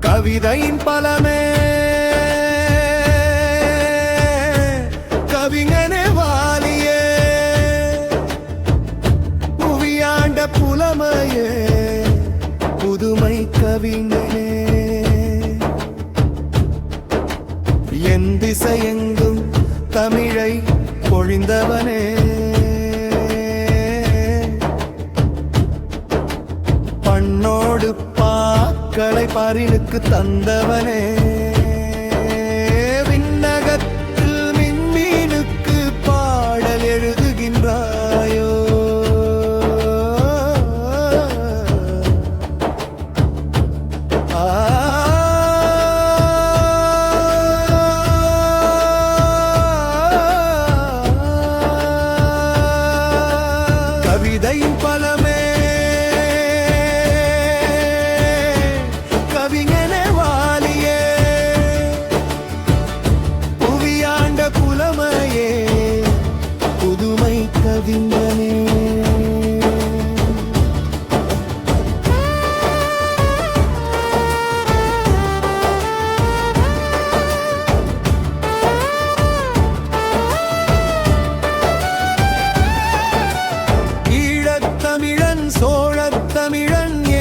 கவிதையின் பலமே கவிஞனே. என் திசையெங்கும் தமிழை பொழிந்தவனே. பண்ணோடு பாக்களை பரினுக்கு தந்தவனே.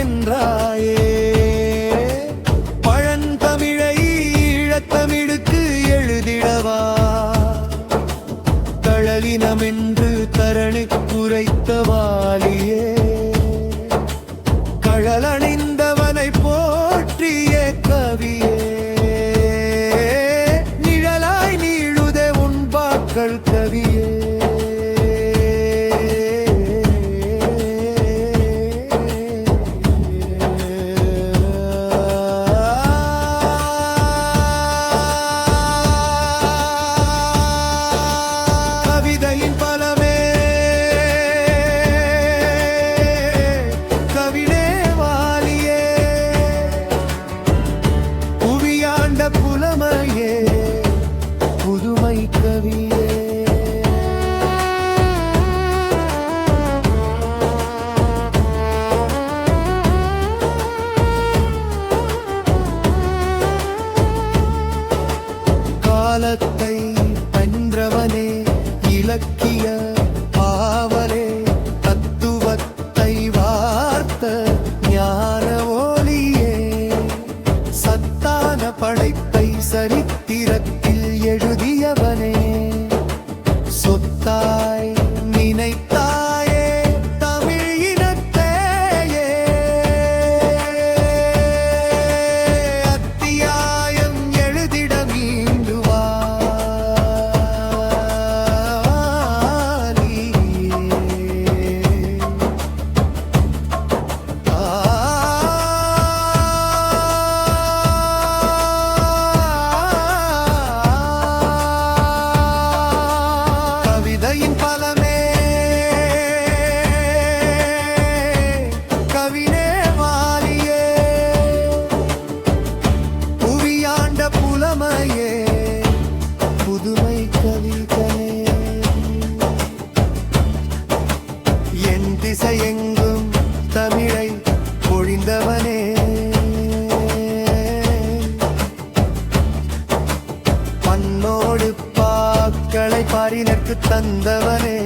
நின்றாயே பழந்தமிழை ஈழத்தமிழுக்கு எழுதிடவா? தழலினமென்று தரணி குறைத்த வாலியே. கழலணிந்தவனை காலத்தை வென்றவனே இலக்கிய பாவலே தத்துவத்தை வார்த்த ஞான ஒளியே. சத்தான படைப்பை சரித்திரத்தில் எழுதியவனே சொத்தா திசையெங்கும் தமிழை பொழிந்தவனே. மண்ணோடு பாக்களை பாரினருக்கு தந்தவனே.